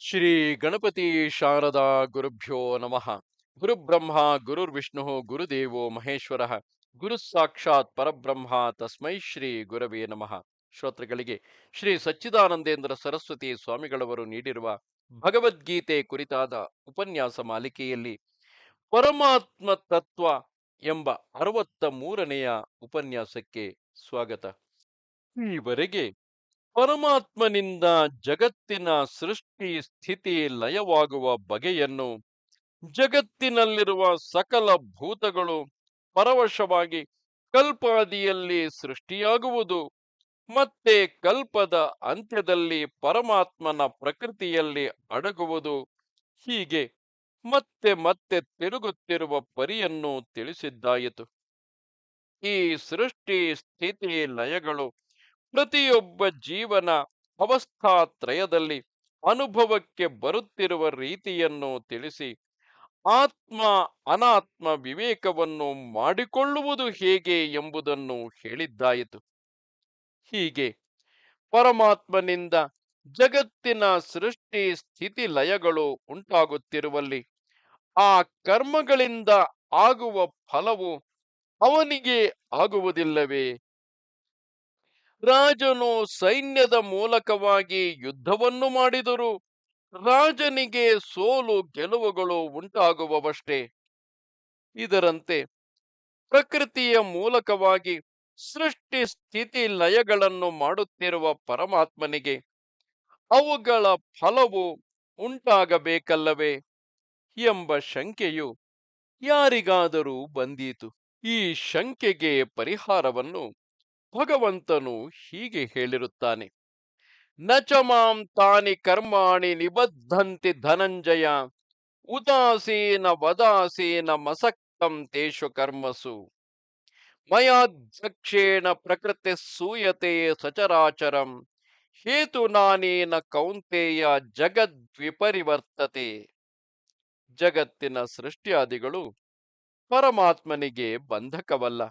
ಶ್ರೀ ಗಣಪತಿ ಶಾರದಾ ಗುರುಭ್ಯೋ ನಮಃ. ಗುರುಬ್ರಹ್ಮ, ಗುರುರ್ವಿಷ್ಣು, ಗುರುದೇವೋ ಮಹೇಶ್ವರ, ಗುರು ಸಾಕ್ಷಾತ್ ಪರಬ್ರಹ್ಮ ತಸ್ಮೈ ಶ್ರೀ ಗುರವೇ ನಮಃ. ಶ್ರೋತೃಗಳಿಗೆ ಶ್ರೀ ಸಚ್ಚಿದಾನಂದೇಂದ್ರ ಸರಸ್ವತಿ ಸ್ವಾಮಿಗಳವರು ನೀಡಿರುವ ಭಗವದ್ಗೀತೆ ಕುರಿತಾದ ಉಪನ್ಯಾಸ ಮಾಲಿಕೆಯಲ್ಲಿ ಪರಮಾತ್ಮ ತತ್ವ ಎಂಬ ಅರವತ್ತ ಮೂರನೆಯ ಉಪನ್ಯಾಸಕ್ಕೆ ಸ್ವಾಗತ. ಈವರೆಗೆ ಪರಮಾತ್ಮನಿಂದ ಜಗತ್ತಿನ ಸೃಷ್ಟಿ ಸ್ಥಿತಿ ಲಯವಾಗುವ ಬಗೆಯನ್ನು, ಜಗತ್ತಿನಲ್ಲಿರುವ ಸಕಲ ಭೂತಗಳು ಪರವಶವಾಗಿ ಕಲ್ಪಾದಿಯಲ್ಲಿ ಸೃಷ್ಟಿಯಾಗುವುದು ಮತ್ತೆ ಕಲ್ಪದ ಅಂತ್ಯದಲ್ಲಿ ಪರಮಾತ್ಮನ ಪ್ರಕೃತಿಯಲ್ಲಿ ಅಡಗುವುದು ಹೀಗೆ ಮತ್ತೆ ಮತ್ತೆ ತಿರುಗುತ್ತಿರುವ ಪರಿಯನ್ನು ತಿಳಿಸಿದ್ದಾಯಿತು. ಈ ಸೃಷ್ಟಿ ಸ್ಥಿತಿ ಲಯಗಳು ಪ್ರತಿಯೊಬ್ಬ ಜೀವನ ಅವಸ್ಥಾತ್ರಯದಲ್ಲಿ ಅನುಭವಕ್ಕೆ ಬರುತ್ತಿರುವ ರೀತಿಯನ್ನು ತಿಳಿಸಿ, ಆತ್ಮ ಅನಾತ್ಮ ವಿವೇಕವನ್ನು ಮಾಡಿಕೊಳ್ಳುವುದು ಹೇಗೆ ಎಂಬುದನ್ನು ಹೇಳಿದ್ದಾಯಿತು. ಹೀಗೆ ಪರಮಾತ್ಮನಿಂದ ಜಗತ್ತಿನ ಸೃಷ್ಟಿ ಸ್ಥಿತಿ ಲಯಗಳು ಉಂಟಾಗುತ್ತಿರುವಲ್ಲಿ ಆ ಕರ್ಮಗಳಿಂದ ಆಗುವ ಫಲವು ಅವನಿಗೆ ಆಗುವುದಿಲ್ಲವೇ? ರಾಜನು ಸೈನ್ಯದ ಮೂಲಕವಾಗಿ ಯುದ್ಧವನ್ನು ಮಾಡಿದರು. ರಾಜನಿಗೆ ಸೋಲು ಗೆಲುವುಗಳು ಉಂಟಾಗುವವಷ್ಟೇ. ಇದರಂತೆ ಪ್ರಕೃತಿಯ ಮೂಲಕವಾಗಿ ಸೃಷ್ಟಿ ಸ್ಥಿತಿ ಲಯಗಳನ್ನು ಮಾಡುತ್ತಿರುವ ಪರಮಾತ್ಮನಿಗೆ ಅವುಗಳ ಫಲವು ಉಂಟಾಗಬೇಕಲ್ಲವೇ ಎಂಬ ಶಂಕೆಯು ಯಾರಿಗಾದರೂ ಬಂದೀತು. ಈ ಶಂಕೆಗೆ ಪರಿಹಾರವನ್ನು ಭಗವಂತನು ಹೀಗೆ ಹೇಳಿರುತ್ತಾನೆ ನಚ ಮಾಂ ತಾನಿ ಕರ್ಮಾಣಿ ನಿಬದ್ಧಂತಿ ಧನಂಜಯ, ಉದಾಸೀನ ವದಾಸೀನ ಮಸಕ್ತಂ ತೇಷು ಕರ್ಮಸು ಮಯಾಧ್ಯಕ್ಷೇಣ ಪ್ರಕೃತಿ ಸೂಯತೆ ಸಚರಾಚರಂ, ಹೇತು ನಾನೇನ ಕೌಂತೆಯ ಜಗದ್ವಿಪರಿವರ್ತತೆ ಜಗತ್ತಿನ ಸೃಷ್ಟಿಯಾದಿಗಳು ಪರಮಾತ್ಮನಿಗೆ ಬಂಧಕವಲ್ಲ.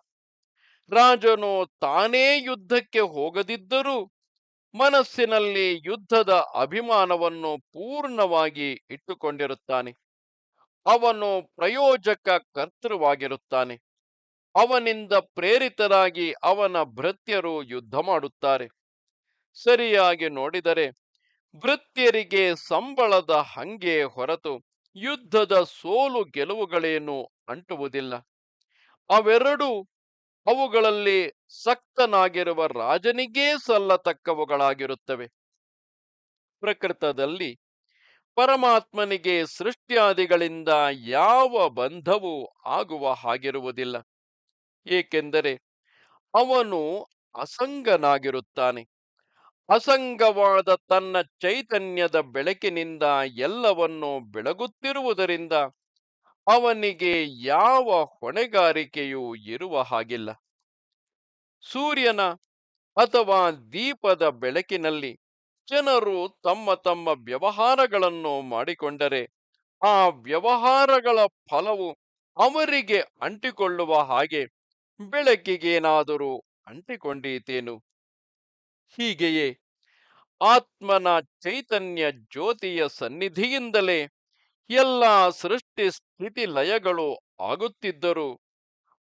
ರಾಜನು ತಾನೇ ಯುದ್ಧಕ್ಕೆ ಹೋಗದಿದ್ದರೂ ಮನಸ್ಸಿನಲ್ಲಿ ಯುದ್ಧದ ಅಭಿಮಾನವನ್ನು ಪೂರ್ಣವಾಗಿ ಇಟ್ಟುಕೊಂಡಿರುತ್ತಾನೆ. ಅವನು ಪ್ರಯೋಜಕ ಕರ್ತೃವಾಗಿರುತ್ತಾನೆ. ಅವನಿಂದ ಪ್ರೇರಿತರಾಗಿ ಅವನ ಭೃತ್ಯರು ಯುದ್ಧ ಮಾಡುತ್ತಾರೆ. ಸರಿಯಾಗಿ ನೋಡಿದರೆ ಭೃತ್ಯರಿಗೆ ಸಂಬಳದ ಹಂಗೆ ಹೊರತು ಯುದ್ಧದ ಸೋಲು ಗೆಲುವುಗಳೇನು ಅಂಟುವುದಿಲ್ಲ. ಅವೆರಡೂ ಅವುಗಳಲ್ಲಿ ಸಕ್ತನಾಗಿರುವ ರಾಜನಿಗೇ ಸಲ್ಲತಕ್ಕವುಗಳಾಗಿರುತ್ತವೆ. ಪ್ರಕೃತದಲ್ಲಿ ಪರಮಾತ್ಮನಿಗೆ ಸೃಷ್ಟಿಯಾದಿಗಳಿಂದ ಯಾವ ಬಂಧವೂ ಆಗುವ ಹಾಗಿರುವುದಿಲ್ಲ. ಏಕೆಂದರೆ ಅವನು ಅಸಂಗನಾಗಿರುತ್ತಾನೆ. ಅಸಂಗವಾದ ತನ್ನ ಚೈತನ್ಯದ ಬೆಳಕಿನಿಂದ ಎಲ್ಲವನ್ನೂ ಬೆಳಗುತ್ತಿರುವುದರಿಂದ ಅವನಿಗೆ ಯಾವ ಹೊಣೆಗಾರಿಕೆಯೂ ಇರುವ ಹಾಗಿಲ್ಲ. ಸೂರ್ಯನ ಅಥವಾ ದೀಪದ ಬೆಳಕಿನಲ್ಲಿ ಜನರು ತಮ್ಮ ತಮ್ಮ ವ್ಯವಹಾರಗಳನ್ನು ಮಾಡಿಕೊಂಡರೆ ಆ ವ್ಯವಹಾರಗಳ ಫಲವು ಅವರಿಗೆ ಅಂಟಿಕೊಳ್ಳುವ ಹಾಗೆ ಬೆಳಕಿಗೇನಾದರೂ ಅಂಟಿಕೊಂಡೀತೇನು? ಹೀಗೆಯೇ ಆತ್ಮನ ಚೈತನ್ಯ ಜ್ಯೋತಿಯ ಸನ್ನಿಧಿಯಿಂದಲೇ ಎಲ್ಲ ಸೃಷ್ಟಿ ಸ್ಥಿತಿ ಲಯಗಳು ಆಗುತ್ತಿದ್ದರೂ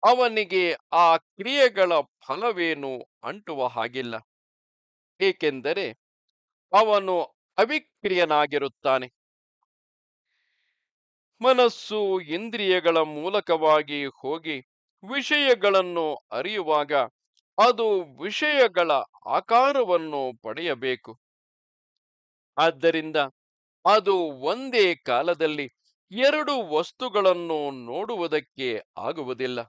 ಅವನಿಗೆ ಆ ಕ್ರಿಯೆಗಳ ಫಲವೇನು ಅಂಟುವ ಹಾಗಿಲ್ಲ. ಏಕೆಂದರೆ ಅವನು ಅವಿಕ್ರಿಯನಾಗಿರುತ್ತಾನೆ ಮನಸ್ಸು ಇಂದ್ರಿಯಗಳ ಮೂಲಕವಾಗಿ ಹೋಗಿ ವಿಷಯಗಳನ್ನು ಅರಿಯುವಾಗ ಅದು ವಿಷಯಗಳ ಆಕಾರವನ್ನು ಪಡೆಯಬೇಕು. ಆದ್ದರಿಂದ ಅದು ಒಂದೇ ಕಾಲದಲ್ಲಿ ಎರಡು ವಸ್ತುಗಳನ್ನು ನೋಡುವುದಕ್ಕೆ ಆಗುವುದಿಲ್ಲ.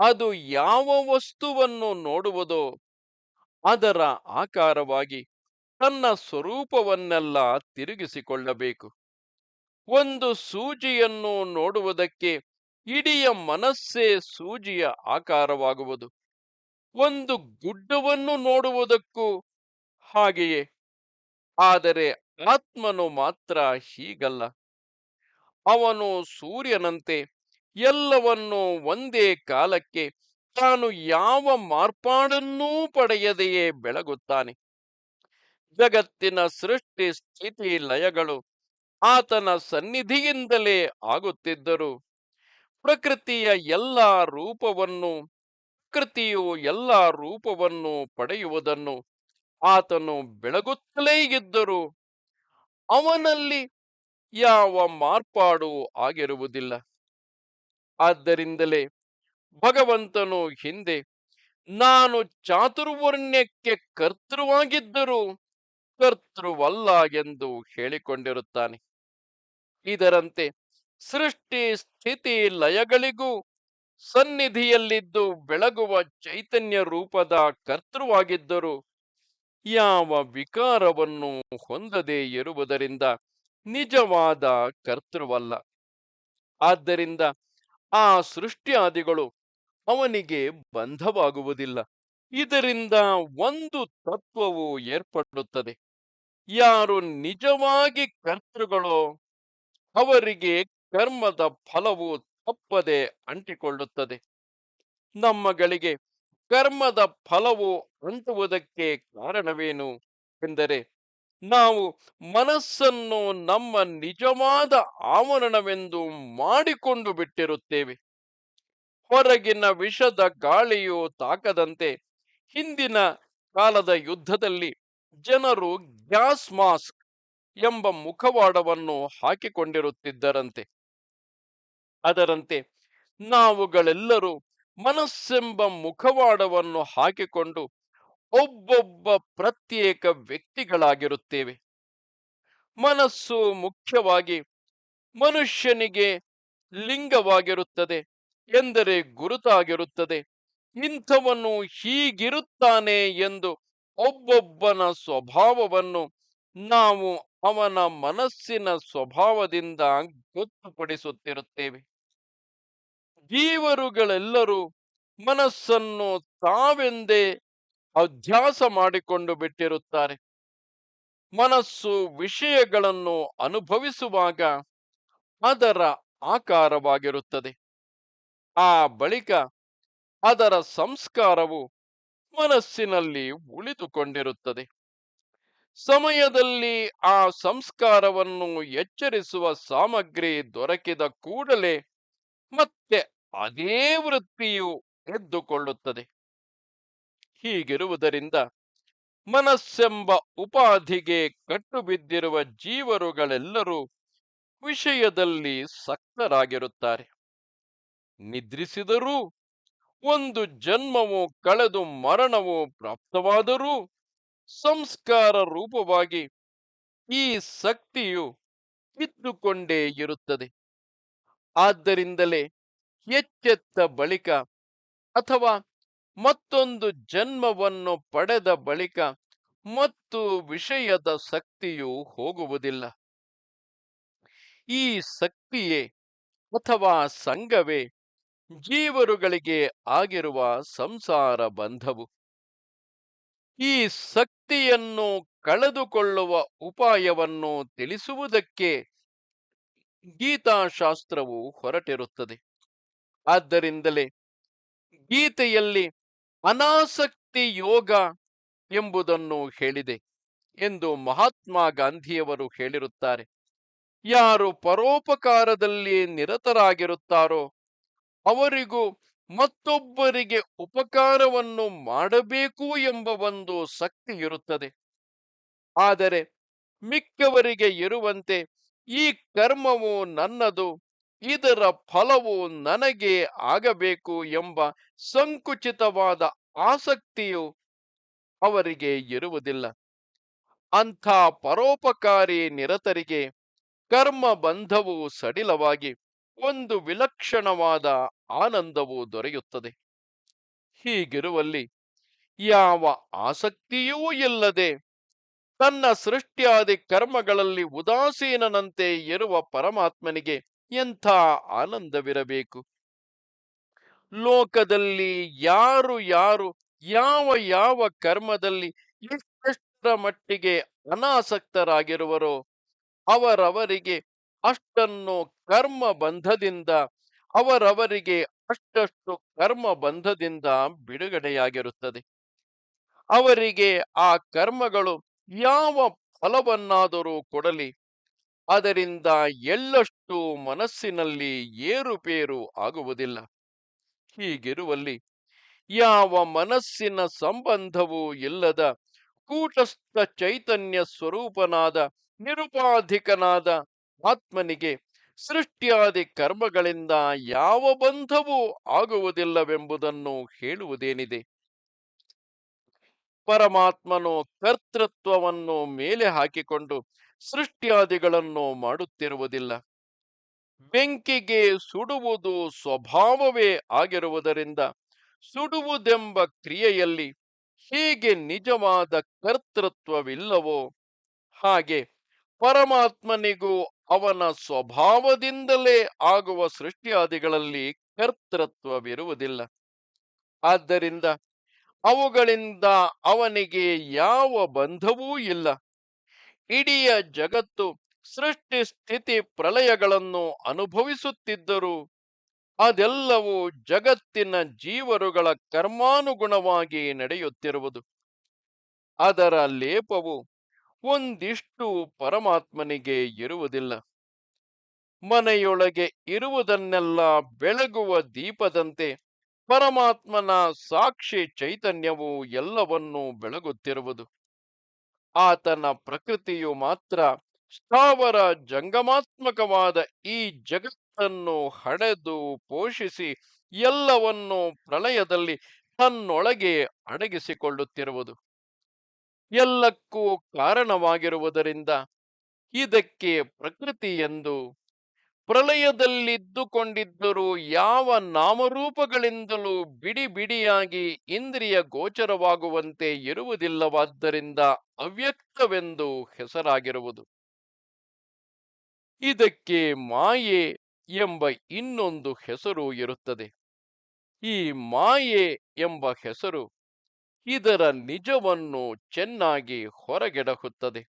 ಅದು ಯಾವ ವಸ್ತುವನ್ನು ನೋಡುವುದೋ ಅದರ ಆಕಾರವಾಗಿ ತನ್ನ ಸ್ವರೂಪವನ್ನೆಲ್ಲ ತಿರುಗಿಸಿಕೊಳ್ಳಬೇಕು. ಒಂದು ಸೂಜಿಯನ್ನು ನೋಡುವುದಕ್ಕೆ ಇಡಿಯ ಮನಸ್ಸೇ ಸೂಜಿಯ ಆಕಾರವಾಗುವುದು. ಒಂದು ಗುಡ್ಡವನ್ನು ನೋಡುವುದಕ್ಕೂ ಹಾಗೆಯೇ. ಆದರೆ ಆತ್ಮನು ಮಾತ್ರ ಹೀಗಲ್ಲ. ಅವನು ಸೂರ್ಯನಂತೆ ಎಲ್ಲವನ್ನು ಒಂದೇ ಕಾಲಕ್ಕೆ ತಾನು ಯಾವ ಮಾರ್ಪಾಡನ್ನೂ ಪಡೆಯದೆಯೇ ಬೆಳಗುತ್ತಾನೆ. ಜಗತ್ತಿನ ಸೃಷ್ಟಿ ಸ್ಥಿತಿ ಲಯಗಳು ಆತನ ಸನ್ನಿಧಿಯಿಂದಲೇ ಆಗುತ್ತಿದ್ದರು. ಪ್ರಕೃತಿಯ ಎಲ್ಲ ರೂಪವನ್ನು, ಪ್ರಕೃತಿಯು ಎಲ್ಲ ರೂಪವನ್ನು ಪಡೆಯುವುದನ್ನು ಆತನು ಬೆಳಗುತ್ತಲೇ ಇದ್ದರು. ಅವನಲ್ಲಿ ಯಾವ ಮಾರ್ಪಾಡು ಆಗಿರುವುದಿಲ್ಲ. ಆದ್ದರಿಂದಲೇ ಭಗವಂತನು ಹಿಂದೆ, ನಾನು ಚಾತುರ್ವರ್ಣ್ಯಕ್ಕೆ ಕರ್ತೃವಾಗಿದ್ದರೂ ಕರ್ತೃವಲ್ಲ ಎಂದು ಹೇಳಿಕೊಂಡಿರುತ್ತಾನೆ. ಇದರಂತೆ ಸೃಷ್ಟಿ ಸ್ಥಿತಿ ಲಯಗಳಿಗೂ ಸನ್ನಿಧಿಯಲ್ಲಿದ್ದು ಬೆಳಗುವ ಚೈತನ್ಯ ರೂಪದ ಕರ್ತೃವಾಗಿದ್ದರು ಯಾವ ವಿಕಾರವನ್ನು ಹೊಂದದೇ ಇರುವುದರಿಂದ ನಿಜವಾದ ಕರ್ತೃವಲ್ಲ. ಆದ್ದರಿಂದ ಆ ಸೃಷ್ಟಿಯಾದಿಗಳು ಅವನಿಗೆ ಬಂಧವಾಗುವುದಿಲ್ಲ. ಇದರಿಂದ ಒಂದು ತತ್ವವು ಏರ್ಪಡುತ್ತದೆ. ಯಾರು ನಿಜವಾಗಿ ಕರ್ತೃಗಳೋ ಅವರಿಗೆ ಕರ್ಮದ ಫಲವು ತಪ್ಪದೆ ಅಂಟಿಕೊಳ್ಳುತ್ತದೆ. ನಮ್ಮಗಳಿಗೆ ಕರ್ಮದ ಫಲವು ಅಂಟುವುದಕ್ಕೆ ಕಾರಣವೇನು? ಎಂದರೆ, ನಾವು ಮನಸ್ಸನ್ನು ನಮ್ಮ ನಿಜವಾದ ಆವರಣವೆಂದು ಮಾಡಿಕೊಂಡು ಬಿಟ್ಟಿರುತ್ತೇವೆ. ಹೊರಗಿನ ವಿಷದ ಗಾಳಿಯು ತಾಕದಂತೆ ಹಿಂದಿನ ಕಾಲದ ಯುದ್ಧದಲ್ಲಿ ಜನರು ಗ್ಯಾಸ್ ಮಾಸ್ಕ್ ಎಂಬ ಮುಖವಾಡವನ್ನು ಹಾಕಿಕೊಂಡಿರುತ್ತಿದ್ದರಂತೆ. ಅದರಂತೆ ನಾವುಗಳೆಲ್ಲರೂ ಮನಸ್ಸೆಂಬ ಮುಖವಾಡವನ್ನು ಹಾಕಿಕೊಂಡು ಒಬ್ಬೊಬ್ಬ ಪ್ರತ್ಯೇಕ ವ್ಯಕ್ತಿಗಳಾಗಿರುತ್ತೇವೆ. ಮನಸ್ಸು ಮುಖ್ಯವಾಗಿ ಮನುಷ್ಯನಿಗೆ ಲಿಂಗವಾಗಿರುತ್ತದೆ ಎಂದರೆ ಗುರುತಾಗಿರುತ್ತದೆ. ಇಂಥವನು ಹೀಗಿರುತ್ತಾನೆ ಎಂದು ಒಬ್ಬೊಬ್ಬನ ಸ್ವಭಾವವನ್ನು ನಾವು ಅವನ ಮನಸ್ಸಿನ ಸ್ವಭಾವದಿಂದ ಗೊತ್ತುಪಡಿಸುತ್ತಿರುತ್ತೇವೆ. ಜೀವರುಗಳೆಲ್ಲರೂ ಮನಸ್ಸನ್ನು ತಾವೆಂದೇ ಅಧ್ಯಾಸ ಮಾಡಿಕೊಂಡು ಬಿಟ್ಟಿರುತ್ತಾರೆ. ಮನಸ್ಸು ವಿಷಯಗಳನ್ನು ಅನುಭವಿಸುವಾಗ ಅದರ ಆಕಾರವಾಗಿರುತ್ತದೆ. ಆ ಬಳಿಕ ಅದರ ಸಂಸ್ಕಾರವು ಮನಸ್ಸಿನಲ್ಲಿ ಉಳಿದುಕೊಂಡಿರುತ್ತದೆ. ಸಮಯದಲ್ಲಿ ಆ ಸಂಸ್ಕಾರವನ್ನು ಎಚ್ಚರಿಸುವ ಸಾಮಗ್ರಿ ದೊರಕಿದ ಕೂಡಲೇ ಮತ್ತೆ ಅದೇ ವೃತ್ತಿಯು ಎದ್ದುಕೊಳ್ಳುತ್ತದೆ. ಹೀಗಿರುವುದರಿಂದ ಮನಸ್ಸೆಂಬ ಉಪಾಧಿಗೆ ಕಟ್ಟುಬಿದ್ದಿರುವ ಜೀವರುಗಳೆಲ್ಲರೂ ವಿಷಯದಲ್ಲಿ ಸಕ್ತರಾಗಿರುತ್ತಾರೆ. ನಿದ್ರಿಸಿದರೂ ಒಂದು ಜನ್ಮವು ಕಳೆದು ಮರಣವು ಪ್ರಾಪ್ತವಾದರೂ ಸಂಸ್ಕಾರ ರೂಪವಾಗಿ ಈ ಶಕ್ತಿಯು ಇದ್ದುಕೊಂಡೇ ಇರುತ್ತದೆ. ಆದ್ದರಿಂದಲೇ ಎಚ್ಚೆತ್ತ ಬಳಿಕ ಅಥವಾ ಮತ್ತೊಂದು ಜನ್ಮವನ್ನು ಪಡೆದ ಬಳಿಕ ಮತ್ತು ವಿಷಯದ ಶಕ್ತಿಯು ಹೋಗುವುದಿಲ್ಲ. ಈ ಶಕ್ತಿಯೇ ಅಥವಾ ಸಂಘವೇ ಜೀವರುಗಳಿಗೆ ಆಗಿರುವ ಸಂಸಾರ ಬಂಧವು. ಈ ಶಕ್ತಿಯನ್ನು ಕಳೆದುಕೊಳ್ಳುವ ಉಪಾಯವನ್ನು ತಿಳಿಸುವುದಕ್ಕೆ ಗೀತಾಶಾಸ್ತ್ರವು ಹೊರಟಿರುತ್ತದೆ. ಆದ್ದರಿಂದಲೇ ಗೀತೆಯಲ್ಲಿ ಅನಾಸಕ್ತಿ ಯೋಗ ಎಂಬುದನ್ನು ಹೇಳಿದೆ ಎಂದು ಮಹಾತ್ಮ ಗಾಂಧಿಯವರು ಹೇಳಿರುತ್ತಾರೆ. ಯಾರು ಪರೋಪಕಾರದಲ್ಲಿ ನಿರತರಾಗಿರುತ್ತಾರೋ ಅವರಿಗೂ ಮತ್ತೊಬ್ಬರಿಗೆ ಉಪಕಾರವನ್ನು ಮಾಡಬೇಕು ಎಂಬ ಒಂದು ಶಕ್ತಿ ಇರುತ್ತದೆ. ಆದರೆ ಮಿಕ್ಕವರಿಗೆ ಇರುವಂತೆ ಈ ಕರ್ಮವು ನನ್ನದು ಇದರ ಫಲವು ನನಗೆ ಆಗಬೇಕು ಎಂಬ ಸಂಕುಚಿತವಾದ ಆಸಕ್ತಿಯು ಅವರಿಗೆ ಇರುವುದಿಲ್ಲ. ಅಂಥ ಪರೋಪಕಾರಿ ನಿರತರಿಗೆ ಕರ್ಮ ಬಂಧವು ಸಡಿಲವಾಗಿ ಒಂದು ವಿಲಕ್ಷಣವಾದ ಆನಂದವು ದೊರೆಯುತ್ತದೆ. ಹೀಗಿರುವಲ್ಲಿ ಯಾವ ಆಸಕ್ತಿಯೂ ಇಲ್ಲದೆ ತನ್ನ ಸೃಷ್ಟಿಯಾದಿ ಕರ್ಮಗಳಲ್ಲಿ ಉದಾಸೀನನಂತೆ ಇರುವ ಪರಮಾತ್ಮನಿಗೆ ಎಂಥ ಆನಂದವಿರಬೇಕು? ಲೋಕದಲ್ಲಿ ಯಾರು ಯಾರು, ಯಾವ ಯಾವ ಕರ್ಮದಲ್ಲಿ ಎಷ್ಟೆಷ್ಟರ ಮಟ್ಟಿಗೆ ಅನಾಸಕ್ತರಾಗಿರುವರೋ ಅವರವರಿಗೆ ಅಷ್ಟನ್ನು ಕರ್ಮ ಬಂಧದಿಂದ, ಅವರವರಿಗೆ ಅಷ್ಟಷ್ಟು ಕರ್ಮ ಬಂಧದಿಂದ ಬಿಡುಗಡೆಯಾಗಿರುತ್ತದೆ. ಅವರಿಗೆ ಆ ಕರ್ಮಗಳು ಯಾವ ಫಲವನ್ನಾದರೂ ಕೊಡಲಿ ಅದರಿಂದ ಎಳ್ಳಷ್ಟು ಮನಸ್ಸಿನಲ್ಲಿ ಏರುಪೇರು ಆಗುವುದಿಲ್ಲ. ಹೀಗಿರುವಲ್ಲಿ ಯಾವ ಮನಸ್ಸಿನ ಸಂಬಂಧವೂ ಇಲ್ಲದ ಕೂಟಸ್ಥ ಚೈತನ್ಯ ಸ್ವರೂಪನಾದ ನಿರುಪಾಧಿಕನಾದ ಆತ್ಮನಿಗೆ ಸೃಷ್ಟಿಯಾದಿ ಕರ್ಮಗಳಿಂದ ಯಾವ ಬಂಧವೂ ಆಗುವುದಿಲ್ಲವೆಂಬುದನ್ನು ಹೇಳುವುದೇನಿದೆ? ಪರಮಾತ್ಮನು ಕರ್ತೃತ್ವವನ್ನು ಮೇಲೆ ಹಾಕಿಕೊಂಡು ಸೃಷ್ಟಿಯಾದಿಗಳನ್ನು ಮಾಡುತ್ತಿರುವುದಿಲ್ಲ. ಬೆಂಕಿಗೆ ಸುಡುವುದು ಸ್ವಭಾವವೇ ಆಗಿರುವುದರಿಂದ ಸುಡುವುದೆಂಬ ಕ್ರಿಯೆಯಲ್ಲಿ ಹೇಗೆ ನಿಜವಾದ ಕರ್ತೃತ್ವವಿಲ್ಲವೋ ಹಾಗೆ ಪರಮಾತ್ಮನಿಗೂ ಅವನ ಸ್ವಭಾವದಿಂದಲೇ ಆಗುವ ಸೃಷ್ಟಿಯಾದಿಗಳಲ್ಲಿ ಕರ್ತೃತ್ವವಿರುವುದಿಲ್ಲ. ಆದ್ದರಿಂದ ಅವುಗಳಿಂದ ಅವನಿಗೆ ಯಾವ ಬಂಧವೂ ಇಲ್ಲ. ಇಡೀ ಜಗತ್ತು ಸೃಷ್ಟಿ ಸ್ಥಿತಿ ಪ್ರಲಯಗಳನ್ನು ಅನುಭವಿಸುತ್ತಿದ್ದರೂ. ಅದೆಲ್ಲವೂ ಜಗತ್ತಿನ ಜೀವರುಗಳ ಕರ್ಮಾನುಗುಣವಾಗಿ ನಡೆಯುತ್ತಿರುವುದು. ಅದರ ಲೇಪವು ಒಂದಿಷ್ಟು ಪರಮಾತ್ಮನಿಗೆ ಇರುವುದಿಲ್ಲ. ಮನೆಯೊಳಗೆ ಇರುವುದನ್ನೆಲ್ಲ ಬೆಳಗುವ ದೀಪದಂತೆ ಪರಮಾತ್ಮನ ಸಾಕ್ಷಿ ಚೈತನ್ಯವು ಎಲ್ಲವನ್ನೂ ಬೆಳಗುತ್ತಿರುವುದು. ಆತನ ಪ್ರಕೃತಿಯು ಮಾತ್ರ ಸ್ಥಾವರ ಜಂಗಮಾತ್ಮಕವಾದ ಈ ಜಗತ್ತನ್ನು ಹಡೆದು ಪೋಷಿಸಿ ಎಲ್ಲವನ್ನು ಪ್ರಳಯದಲ್ಲಿ ತನ್ನೊಳಗೆ ಅಡಗಿಸಿಕೊಳ್ಳುತ್ತಿರುವುದು. ಎಲ್ಲಕ್ಕೂ ಕಾರಣವಾಗಿರುವುದರಿಂದ ಇದಕ್ಕೆ ಪ್ರಕೃತಿ ಎಂದು ಪ್ರಳಯದಲ್ಲಿದ್ದುಕೊಂಡಿದ್ದರೂ ಯಾವ ನಾಮರೂಪಗಳಿಂದಲೂ ಬಿಡಿ ಬಿಡಿಯಾಗಿ ಇಂದ್ರಿಯ ಗೋಚರವಾಗುವಂತೆ ಇರುವುದಿಲ್ಲವಾದ್ದರಿಂದ ಅವ್ಯಕ್ತವೆಂದು ಹೆಸರಾಗಿರುವುದು. ಇದಕ್ಕೆ ಮಾಯೆ ಎಂಬ ಇನ್ನೊಂದು ಹೆಸರು ಇರುತ್ತದೆ. ಈ ಮಾಯೆ ಎಂಬ ಹೆಸರು ಇದರ ನಿಜವನ್ನು ಚೆನ್ನಾಗಿ ಹೊರಗೆಡಹುತ್ತದೆ.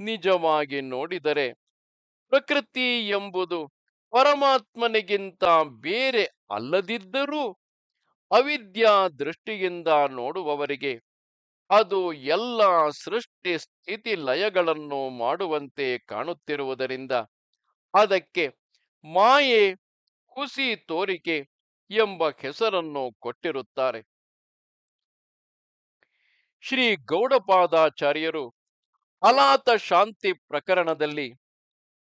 ನಿಜವಾಗಿ ನೋಡಿದರೆ ಪ್ರಕೃತಿ ಎಂಬುದು ಪರಮಾತ್ಮನಿಗಿಂತ ಬೇರೆ ಅಲ್ಲದಿದ್ದರೂ ಅವಿದ್ಯಾ ದೃಷ್ಟಿಯಿಂದ ನೋಡುವವರಿಗೆ ಅದು ಎಲ್ಲ ಸೃಷ್ಟಿ ಸ್ಥಿತಿ ಲಯಗಳನ್ನು ಮಾಡುವಂತೆ ಕಾಣುತ್ತಿರುವುದರಿಂದ ಅದಕ್ಕೆ ಮಾಯೆ, ಹುಸಿ ತೋರಿಕೆ ಎಂಬ ಹೆಸರನ್ನು ಕೊಟ್ಟಿರುತ್ತಾರೆ. ಶ್ರೀ ಗೌಡಪಾದಾಚಾರ್ಯರು ಅಲಾತ ಶಾಂತಿ ಪ್ರಕರಣದಲ್ಲಿ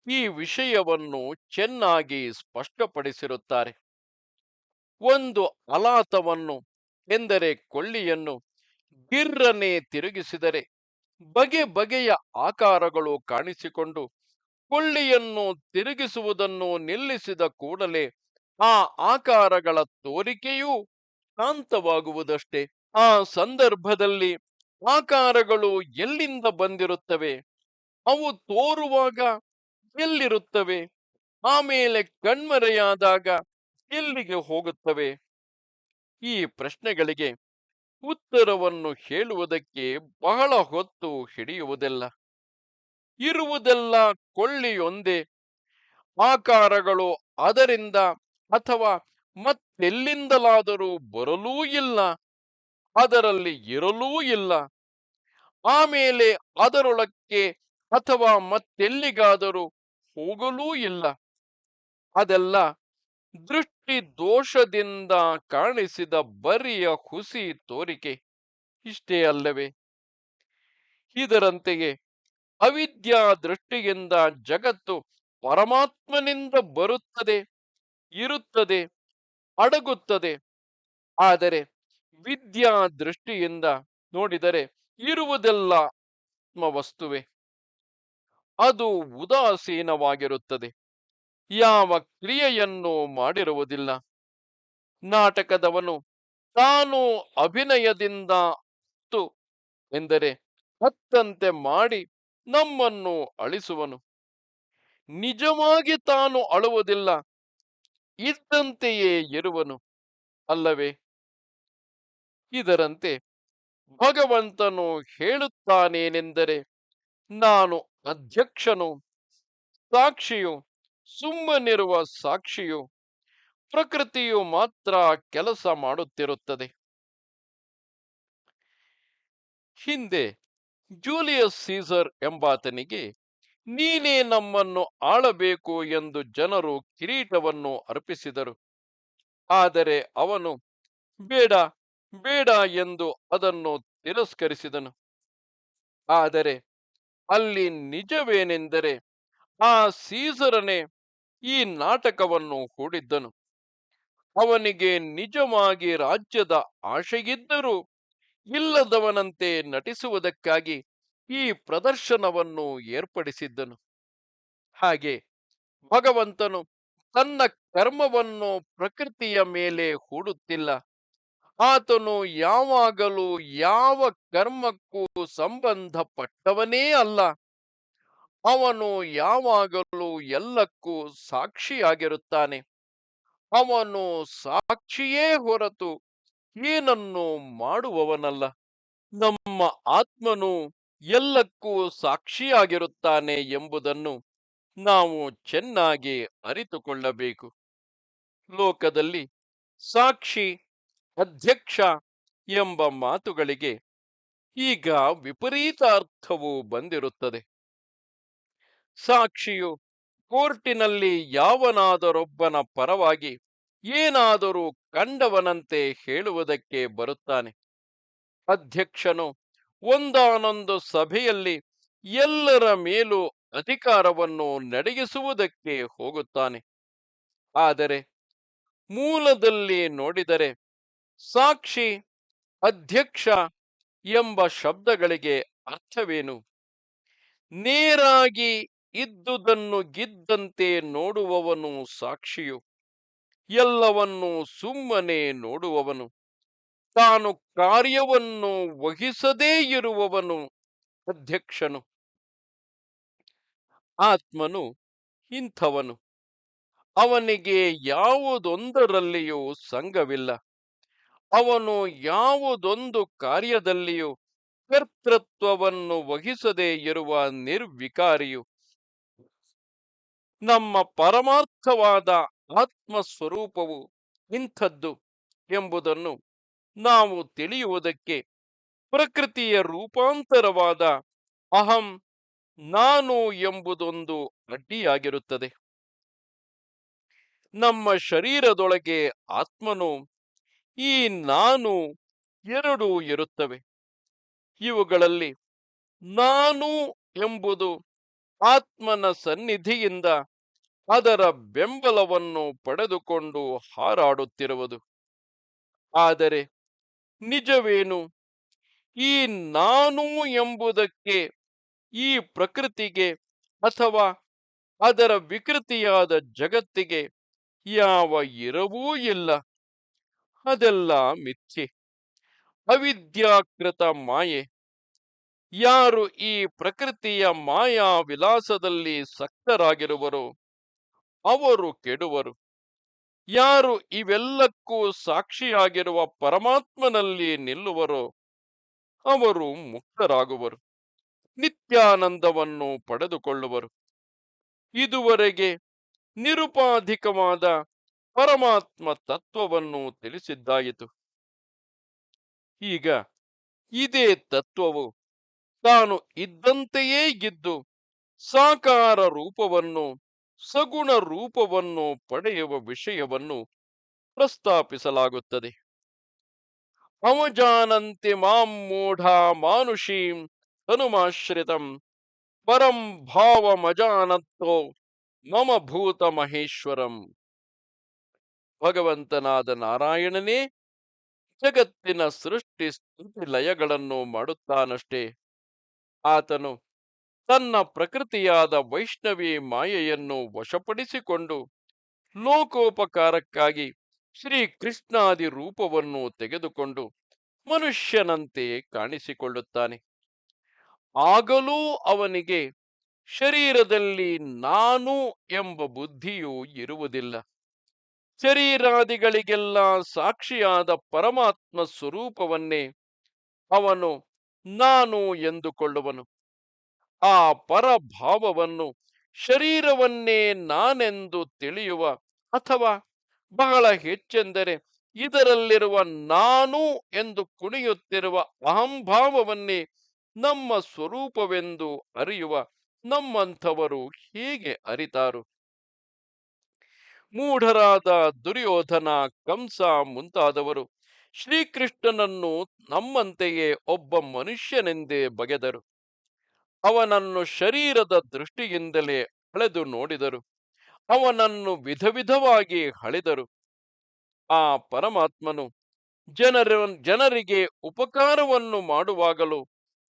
ಈ ವಿಷಯವನ್ನು ಚೆನ್ನಾಗಿ ಸ್ಪಷ್ಟಪಡಿಸಿರುತ್ತಾರೆ. ಒಂದು ಅಲಾತವನ್ನು, ಎಂದರೆ ಕೊಳ್ಳಿಯನ್ನು, ಗಿರ್ರನೆ ತಿರುಗಿಸಿದರೆ, ಬಗೆ ಬಗೆಯ ಆಕಾರಗಳು ಕಾಣಿಸಿಕೊಂಡು ಕೊಳ್ಳಿಯನ್ನು ತಿರುಗಿಸುವುದನ್ನು ನಿಲ್ಲಿಸಿದ ಕೂಡಲೇ ಆ ಆಕಾರಗಳ ತೋರಿಕೆಯೂ ಶಾಂತವಾಗುವುದಷ್ಟೇ. ಆ ಸಂದರ್ಭದಲ್ಲಿ ಆಕಾರಗಳು ಎಲ್ಲಿಂದ ಬಂದಿರುತ್ತವೆ? ಅವು ತೋರುವಾಗ ಎಲ್ಲಿರುತ್ತವೆ? ಆಮೇಲೆ ಕಣ್ಮರೆಯಾದಾಗ ಎಲ್ಲಿಗೆ ಹೋಗುತ್ತವೆ? ಈ ಪ್ರಶ್ನೆಗಳಿಗೆ ಉತ್ತರವನ್ನು ಹೇಳುವುದಕ್ಕೆ ಬಹಳ ಹೊತ್ತು ಹಿಡಿಯುವುದಿಲ್ಲ. ಇರುವುದೆಲ್ಲ ಕೊಳ್ಳಿಯೊಂದೇ. ಆಕಾರಗಳು ಅದರಿಂದ ಅಥವಾ ಮತ್ತೆಲ್ಲಿಂದಲಾದರೂ ಬರಲೂ ಇಲ್ಲ. ಅದರಲ್ಲಿ ಇರಲೂ ಇಲ್ಲ. ಆಮೇಲೆ ಅದರೊಳಕ್ಕೆ ಅಥವಾ ಮತ್ತೆಲ್ಲಿಗಾದರೂ ಹೋಗಲೂ ಇಲ್ಲ. ಅದೆಲ್ಲ ದೃಷ್ಟಿ ದೋಷದಿಂದ ಕಾಣಿಸಿದ ಬರಿಯ ಹುಸಿ ತೋರಿಕೆ. ಇಷ್ಟೇ ಅಲ್ಲವೇ? ಇದರಂತೆಯೇ ಅವಿದ್ಯಾ ದೃಷ್ಟಿಯಿಂದ ಜಗತ್ತು ಪರಮಾತ್ಮನಿಂದ ಬರುತ್ತದೆ, ಇರುತ್ತದೆ, ಅಡಗುತ್ತದೆ. ಆದರೆ ವಿದ್ಯಾ ದೃಷ್ಟಿಯಿಂದ ನೋಡಿದರೆ ಇರುವುದೆಲ್ಲ ಆತ್ಮವಸ್ತುವೆ. ಅದು ಉದಾಸೀನವಾಗಿರುತ್ತದೆ. ಯಾವ ಕ್ರಿಯೆಯನ್ನು ಮಾಡಿರುವುದಿಲ್ಲ. ನಾಟಕದವನು, ತಾನು ಅಭಿನಯದಿಂದ ಹತ್ತು ಎಂದರೆ, ಹತ್ತಂತೆ ಮಾಡಿ ನಮ್ಮನ್ನು ಅಳಿಸುವನು. ನಿಜವಾಗಿ ತಾನು ಅಳುವುದಿಲ್ಲ, ಇದ್ದಂತೆಯೇ ಇರುವನು. ಅಲ್ಲವೇ? ಇದರಂತೆ ಭಗವಂತನು ಹೇಳುತ್ತಾನೇನೆಂದರೆ, ನಾನು ಅಧ್ಯಕ್ಷನು, ಸಾಕ್ಷಿಯು ಸುಮ್ಮನಿರುವ ಸಾಕ್ಷಿಯು ಪ್ರಕೃತಿಯು ಮಾತ್ರ ಕೆಲಸ ಮಾಡುತ್ತಿರುತ್ತದೆ. ಹಿಂದೆ ಜೂಲಿಯಸ್ ಸೀಸರ್ ಎಂಬಾತನಿಗೆ, ನೀನೇ ನಮ್ಮನ್ನು ಆಳಬೇಕು ಎಂದು ಜನರು ಕಿರೀಟವನ್ನು ಅರ್ಪಿಸಿದರು. ಆದರೆ ಅವನು, ಬೇಡ ಬೇಡ ಎಂದು ಅದನ್ನು ತಿರಸ್ಕರಿಸಿದನು. ಆದರೆ ಅಲ್ಲಿ ನಿಜವೇನೆಂದರೆ ಆ ಸೀಸರನೇ ಈ ನಾಟಕವನ್ನು ಹೂಡಿದ್ದನು. ಅವನಿಗೆ ನಿಜವಾಗಿ ರಾಜ್ಯದ ಆಶೆಯಿದ್ದರೂ ಇಲ್ಲದವನಂತೆ ನಟಿಸುವುದಕ್ಕಾಗಿ ಈ ಪ್ರದರ್ಶನವನ್ನು ಏರ್ಪಡಿಸಿದ್ದನು. ಹಾಗೆ ಭಗವಂತನು ತನ್ನ ಕರ್ಮವನ್ನು ಪ್ರಕೃತಿಯ ಮೇಲೆ ಹೂಡುತ್ತಿಲ್ಲ. ಆತನು ಯಾವಾಗಲೂ ಯಾವ ಕರ್ಮಕ್ಕೂ ಸಂಬಂಧಪಟ್ಟವನೇ ಅಲ್ಲ. ಅವನು ಯಾವಾಗಲೂ ಎಲ್ಲಕ್ಕೂ ಸಾಕ್ಷಿಯಾಗಿರುತ್ತಾನೆ. ಅವನು ಸಾಕ್ಷಿಯೇ ಹೊರತು ಏನನ್ನು ಮಾಡುವವನಲ್ಲ. ನಮ್ಮ ಆತ್ಮನು ಎಲ್ಲಕ್ಕೂ ಸಾಕ್ಷಿಯಾಗಿರುತ್ತಾನೆ ಎಂಬುದನ್ನು ನಾವು ಚೆನ್ನಾಗಿ ಅರಿತುಕೊಳ್ಳಬೇಕು. ಲೋಕದಲ್ಲಿ ಸಾಕ್ಷಿ ಅಧ್ಯಕ್ಷ ಎಂಬ ಮಾತುಗಳಿಗೆ ಈಗ ವಿಪರೀತ ಅರ್ಥವು ಬಂದಿರುತ್ತದೆ. ಸಾಕ್ಷಿಯು ಕೋರ್ಟಿನಲ್ಲಿ ಯಾವನಾದರೊಬ್ಬನ ಪರವಾಗಿ ಏನಾದರೂ ಕಂಡವನಂತೆ ಹೇಳುವುದಕ್ಕೆ ಬರುತ್ತಾನೆ. ಅಧ್ಯಕ್ಷನು ಒಂದಾನೊಂದು ಸಭೆಯಲ್ಲಿ ಎಲ್ಲರ ಮೇಲೂ ಅಧಿಕಾರವನ್ನು ನಡೆಯಿಸುವುದಕ್ಕೆ ಹೋಗುತ್ತಾನೆ. ಆದರೆ ಮೂಲದಲ್ಲಿ ನೋಡಿದರೆ ಸಾಕ್ಷಿ ಅಧ್ಯಕ್ಷ ಎಂಬ ಶಬ್ದಗಳಿಗೆ ಅರ್ಥವೇನು? ನೇರಾಗಿ ಇದ್ದುದನ್ನು ಗಿದ್ದಂತೆ ನೋಡುವವನು ಸಾಕ್ಷಿಯು, ಎಲ್ಲವನ್ನು ಸುಮ್ಮನೆ ನೋಡುವವನು, ತಾನು ಕಾರ್ಯವನ್ನು ವಹಿಸದೇ ಇರುವವನು ಅಧ್ಯಕ್ಷನು. ಆತ್ಮನು ಇಂಥವನು, ಅವನಿಗೆ ಯಾವುದೊಂದರಲ್ಲಿಯೂ ಸಂಘವಿಲ್ಲ. ಅವನು ಯಾವುದೊಂದು ಕಾರ್ಯದಲ್ಲಿಯೂ ಕರ್ತೃತ್ವವನ್ನು ವಹಿಸದೇ ಇರುವ ನಿರ್ವಿಕಾರಿಯು ನಮ್ಮ ಪರಮಾರ್ಥವಾದ ಆತ್ಮ ಸ್ವರೂಪವು ಇಂಥದ್ದು ಎಂಬುದನ್ನು ನಾವು ತಿಳಿಯುವುದಕ್ಕೆ ಪ್ರಕೃತಿಯ ರೂಪಾಂತರವಾದ ಅಹಂ ನಾನು ಎಂಬುದೊಂದು ಅಡ್ಡಿಯಾಗಿರುತ್ತದೆ. ನಮ್ಮ ಶರೀರದೊಳಗೆ ಆತ್ಮನು ಈ ನಾನು ಎರಡೂ ಇರುತ್ತವೆ. ಇವುಗಳಲ್ಲಿ ನಾನು ಎಂಬುದು ಆತ್ಮನ ಸನ್ನಿಧಿಯಿಂದ ಅದರ ಬೆಂಬಲವನ್ನು ಪಡೆದುಕೊಂಡು ಹಾರಾಡುತ್ತಿರುವುದು. ಆದರೆ ನಿಜವೇನು? ಈ ನಾನು ಎಂಬುದಕ್ಕೆ ಈ ಪ್ರಕೃತಿಗೆ ಅಥವಾ ಅದರ ವಿಕೃತಿಯಾದ ಜಗತ್ತಿಗೆ ಯಾವ ಇರವೂ ಇಲ್ಲ. ಅದೆಲ್ಲ ಮಿಥ್ಯೆ. ಅವಿದ್ಯಾಕೃತ ಮಾಯೆ. ಯಾರು ಈ ಪ್ರಕೃತಿಯ ಮಾಯಾ ವಿಲಾಸದಲ್ಲಿ ಸಕ್ತರಾಗಿರುವರೋ ಅವರು ಕೆಡುವರು. ಯಾರು ಇವೆಲ್ಲಕ್ಕೂ ಸಾಕ್ಷಿಯಾಗಿರುವ ಪರಮಾತ್ಮನಲ್ಲಿ ನಿಲ್ಲುವರೋ ಅವರು ಮುಕ್ತರಾಗುವರು. ನಿತ್ಯಾನಂದವನ್ನು ಪಡೆದುಕೊಳ್ಳುವರು. ಇದುವರೆಗೆ ನಿರುಪಾಧಿಕವಾದ ಪರಮಾತ್ಮ ತತ್ವವನ್ನು ತಿಳಿಸಿದ್ದಾಯಿತು. ಈಗ ಇದೇ ತತ್ವವು ತಾನು ಇದ್ದಂತೆಯೇ ಇದ್ದು ಸಾಕಾರ ರೂಪವನ್ನು, ಸಗುಣ ರೂಪವನ್ನು ಪಡೆಯುವ ವಿಷಯವನ್ನು ಪ್ರಸ್ತಾಪಿಸಲಾಗುತ್ತದೆ. ಅವಜಾನಂತೆ ಮಾಂ ಮೂಢ ಮಾನುಷೀಂ ಹನುಮಾಶ್ರಿತಂ ಪರಂ ಭಾವಮಜಾನತ್ತೋ ಮಮ ಭೂತ ಮಹೇಶ್ವರಂ. ಭಗವಂತನಾದ ನಾರಾಯಣನೇ ಜಗತ್ತಿನ ಸೃಷ್ಟಿ ಸ್ಥಿತಿ ಲಯಗಳನ್ನು ಮಾಡುತ್ತಾನಷ್ಟೇ. ಆತನು ತನ್ನ ಪ್ರಕೃತಿಯಾದ ವೈಷ್ಣವಿ ಮಾಯೆಯನ್ನು ವಶಪಡಿಸಿಕೊಂಡು ಲೋಕೋಪಕಾರಕ್ಕಾಗಿ ಶ್ರೀ ಕೃಷ್ಣಾದಿ ರೂಪವನ್ನು ತೆಗೆದುಕೊಂಡು ಮನುಷ್ಯನಂತೆ ಕಾಣಿಸಿಕೊಳ್ಳುತ್ತಾನೆ. ಆಗಲೂ ಅವನಿಗೆ ಶರೀರದಲ್ಲಿ ನಾನು ಎಂಬ ಬುದ್ಧಿಯು ಇರುವುದಿಲ್ಲ. ಶರೀರಾದಿಗಳಿಗೆಲ್ಲ ಸಾಕ್ಷಿಯಾದ ಪರಮಾತ್ಮ ಸ್ವರೂಪವನ್ನೇ ಅವನು ನಾನು ಎಂದುಕೊಳ್ಳುವನು. ಆ ಪರಭಾವವನ್ನು ಶರೀರವನ್ನೇ ನಾನೆಂದು ತಿಳಿಯುವ ಅಥವಾ ಬಹಳ ಹೆಚ್ಚೆಂದರೆ ಇದರಲ್ಲಿರುವ ನಾನು ಎಂದು ಕುಣಿಯುತ್ತಿರುವ ಅಹಂಭಾವವನ್ನೇ ನಮ್ಮ ಸ್ವರೂಪವೆಂದು ಅರಿಯುವ ನಮ್ಮಂಥವರು ಹೀಗೆ ಅರಿತಾರು. ಮೂಢರಾದ ದುರ್ಯೋಧನ, ಕಂಸ ಮುಂತಾದವರು ಶ್ರೀಕೃಷ್ಣನನ್ನು ನಮ್ಮಂತೆಯೇ ಒಬ್ಬ ಮನುಷ್ಯನೆಂದೇ ಬಗೆದರು. ಅವನನ್ನು ಶರೀರದ ದೃಷ್ಟಿಯಿಂದಲೇ ಅಳೆದು ನೋಡಿದರು. ಅವನನ್ನು ವಿಧ ವಿಧವಾಗಿ ಹಳೆದರು ಆ ಪರಮಾತ್ಮನು ಜನರ, ಜನರಿಗೆ ಉಪಕಾರವನ್ನು ಮಾಡುವಾಗಲೂ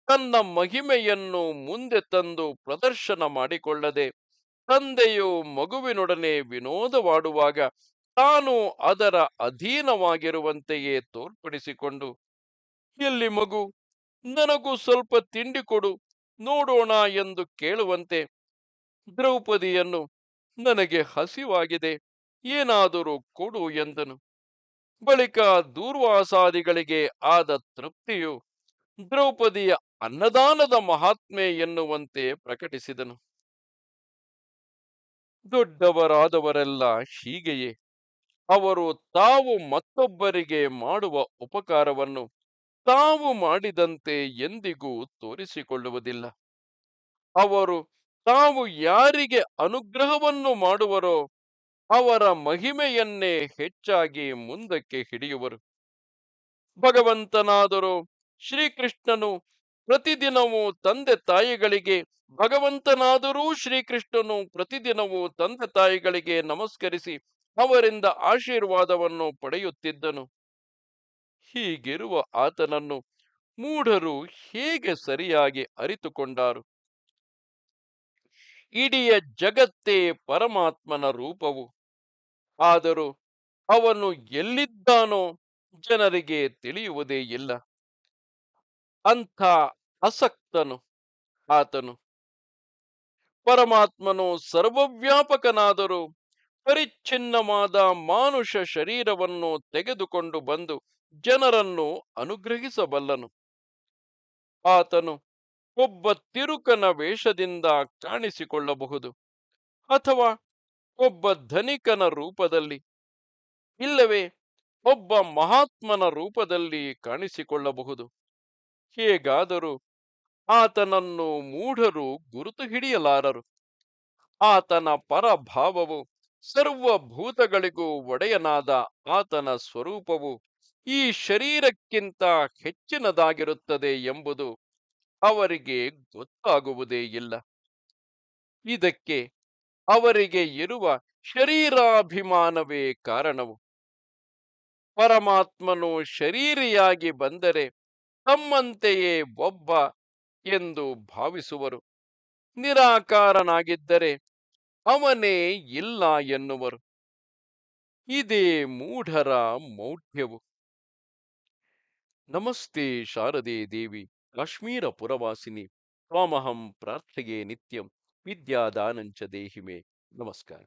ತನ್ನ ಮಹಿಮೆಯನ್ನು ಮುಂದೆ ತಂದು ಪ್ರದರ್ಶನ ಮಾಡಿಕೊಳ್ಳದೆ ತಂದೆಯು ಮಗುವಿನೊಡನೆ ವಿನೋದವಾಡುವಾಗ ತಾನು ಅದರ ಅಧೀನವಾಗಿರುವಂತೆಯೇ ತೋರ್ಪಡಿಸಿಕೊಂಡು, ಎಲ್ಲಿ ಮಗು, ನನಗೂ ಸ್ವಲ್ಪ ತಿಂಡಿ ಕೊಡು, ನೋಡೋಣ ಎಂದು ಕೇಳುವಂತೆ ದ್ರೌಪದಿಯನ್ನು ನನಗೆ ಹಸಿವಾಗಿದೆ, ಏನಾದರೂ ಕೊಡು ಎಂದನು. ಬಳಿಕ ದೂರ್ವಾಸಾದಿಗಳಿಗೆ ಆದ ತೃಪ್ತಿಯು ದ್ರೌಪದಿಯ ಅನ್ನದಾನದ ಮಹಾತ್ಮೆ ಎನ್ನುವಂತೆ ಪ್ರಕಟಿಸಿದನು. ದೊಡ್ಡವರಾದವರೆಲ್ಲ ಹೀಗೆಯೇ. ಅವರು ತಾವು ಮತ್ತೊಬ್ಬರಿಗೆ ಮಾಡುವ ಉಪಕಾರವನ್ನು ತಾವು ಮಾಡಿದಂತೆ ಎಂದಿಗೂ ತೋರಿಸಿಕೊಳ್ಳುವುದಿಲ್ಲ. ಅವರು ತಾವು ಯಾರಿಗೆ ಅನುಗ್ರಹವನ್ನು ಮಾಡುವರೋ ಅವರ ಮಹಿಮೆಯನ್ನೇ ಹೆಚ್ಚಾಗಿ ಮುಂದಕ್ಕೆ ಹಿಡಿಯುವರು. ಭಗವಂತನಾದರೂ ಶ್ರೀಕೃಷ್ಣನು ಪ್ರತಿದಿನವೂ ತಂದೆ ತಾಯಿಗಳಿಗೆ ಭಗವಂತನಾದರೂ ಶ್ರೀಕೃಷ್ಣನು ಪ್ರತಿದಿನವೂ ತಂದೆ ತಾಯಿಗಳಿಗೆ ನಮಸ್ಕರಿಸಿ ಅವರಿಂದ ಆಶೀರ್ವಾದವನ್ನು ಪಡೆಯುತ್ತಿದ್ದನು. ಹೀಗಿರುವ ಆತನನ್ನು ಮೂಢರು ಹೇಗೆ ಸರಿಯಾಗಿ ಅರಿತುಕೊಂಡರು? ಇಡೀ ಜಗತ್ತೇ ಪರಮಾತ್ಮನ ರೂಪವು. ಆದರೂ ಅವನು ಎಲ್ಲಿದ್ದಾನೋ ಜನರಿಗೆ ತಿಳಿಯುವುದೇ ಇಲ್ಲ. ಅಂಥ ಅಸಕ್ತನು, ಆತನು. ಪರಮಾತ್ಮನು ಸರ್ವವ್ಯಾಪಕನಾದರೂ ಪರಿಚ್ಛಿನ್ನವಾದ ಮಾನುಷ ಶರೀರವನ್ನು ತೆಗೆದುಕೊಂಡು ಬಂದು ಜನರನ್ನು ಅನುಗ್ರಹಿಸಬಲ್ಲನು. ಆತನು ಒಬ್ಬ ತಿರುಕನ ವೇಷದಿಂದ ಕಾಣಿಸಿಕೊಳ್ಳಬಹುದು ಅಥವಾ ಒಬ್ಬ ಧನಿಕನ ರೂಪದಲ್ಲಿ, ಇಲ್ಲವೇ ಒಬ್ಬ ಮಹಾತ್ಮನ ರೂಪದಲ್ಲಿ ಕಾಣಿಸಿಕೊಳ್ಳಬಹುದು. ಹೇಗಾದರೂ ಆತನನ್ನು ಮೂಢರು ಗುರುತು ಹಿಡಿಯಲಾರರು ಆತನ ಪರಭಾವವು ಸರ್ವಭೂತಗಳಿಗೂ ಒಡೆಯನಾದ ಆತನ ಸ್ವರೂಪವು ಈ ಶರೀರಕ್ಕಿಂತ ಹೆಚ್ಚಿನದಾಗಿರುತ್ತದೆ ಎಂಬುದು ಅವರಿಗೆ ಗೊತ್ತಾಗುವುದೇ ಇಲ್ಲ. ಇದಕ್ಕೆ ಅವರಿಗೆ ಇರುವ ಶರೀರಾಭಿಮಾನವೇ ಕಾರಣವು. ಪರಮಾತ್ಮನು ಶರೀರಿಯಾಗಿ ಬಂದರೆ ತಮ್ಮಂತೆಯೇ ಒಬ್ಬ ಎಂದು ಭಾವಿಸುವರು. ನಿರಾಕಾರನಾಗಿದ್ದರೆ ಅವನೇ ಇಲ್ಲ ಎನ್ನುವರು. ಇದೇ ಮೂಢರ ಮೌಢ್ಯವು. ನಮಸ್ತೆ ಶಾರದೆ ದೇವಿ, ಕಾಶ್ಮೀರ ಪುರವಾಸಿನಿ, ತ್ವಾಮಹಂ ಪ್ರಾರ್ಥೆಗೆ ನಿತ್ಯಂ, ವಿದ್ಯಾದಾನಂಚ ದೇಹಿಮೆ. ನಮಸ್ಕಾರ.